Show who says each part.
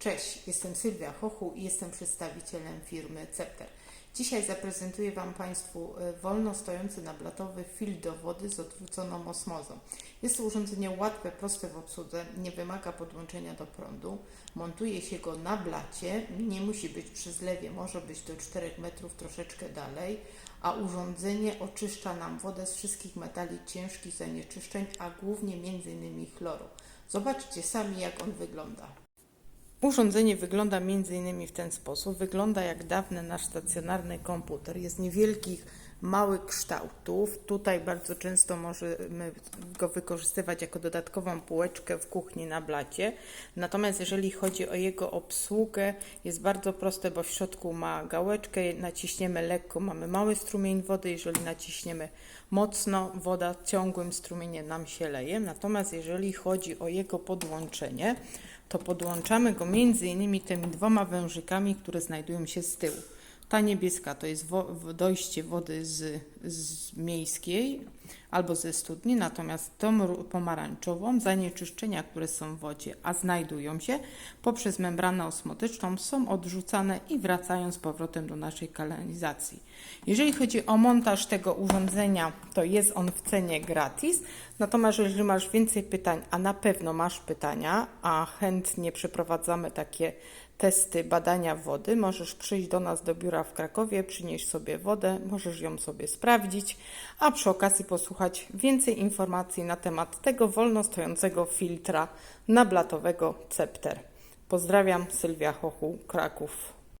Speaker 1: Cześć, jestem Sylwia Hochu i jestem przedstawicielem firmy Cepter. Dzisiaj zaprezentuję Wam Państwu e, wolno stojący nablatowy filtr do wody z odwróconą osmozą. Jest to urządzenie łatwe, proste w obsłudze, nie wymaga podłączenia do prądu. Montuje się go na blacie, nie musi być przy zlewie, może być do 4 metrów troszeczkę dalej, a urządzenie oczyszcza nam wodę z wszystkich metali ciężkich zanieczyszczeń, a głównie m.in. chloru. Zobaczcie sami, jak on wygląda. Urządzenie wygląda m.in. w ten sposób. Wygląda jak dawny nasz stacjonarny komputer. Jest niewielkich, małych kształtów. Tutaj bardzo często możemy go wykorzystywać jako dodatkową półeczkę w kuchni na blacie. Natomiast jeżeli chodzi o jego obsługę, jest bardzo proste, bo w środku ma gałeczkę. Naciśniemy lekko, mamy mały strumień wody. Jeżeli naciśniemy mocno, woda ciągłym strumieniem nam się leje. Natomiast jeżeli chodzi o jego podłączenie, to podłączamy go między innymi tymi dwoma wężykami, które znajdują się z tyłu. Ta niebieska to jest wo- dojście wody z, z miejskiej albo ze studni, natomiast tą pomarańczową zanieczyszczenia, które są w wodzie, a znajdują się poprzez membranę osmotyczną, są odrzucane i wracają z powrotem do naszej kanalizacji. Jeżeli chodzi o montaż tego urządzenia, to jest on w cenie gratis. Natomiast jeżeli masz więcej pytań, a na pewno masz pytania, a chętnie przeprowadzamy takie testy badania wody, możesz przyjść do nas do biura w Krakowie, przynieść sobie wodę, możesz ją sobie sprawdzić, a przy okazji posłuchać więcej informacji na temat tego wolno stojącego filtra nablatowego Cepter. Pozdrawiam, Sylwia Hochu, Kraków.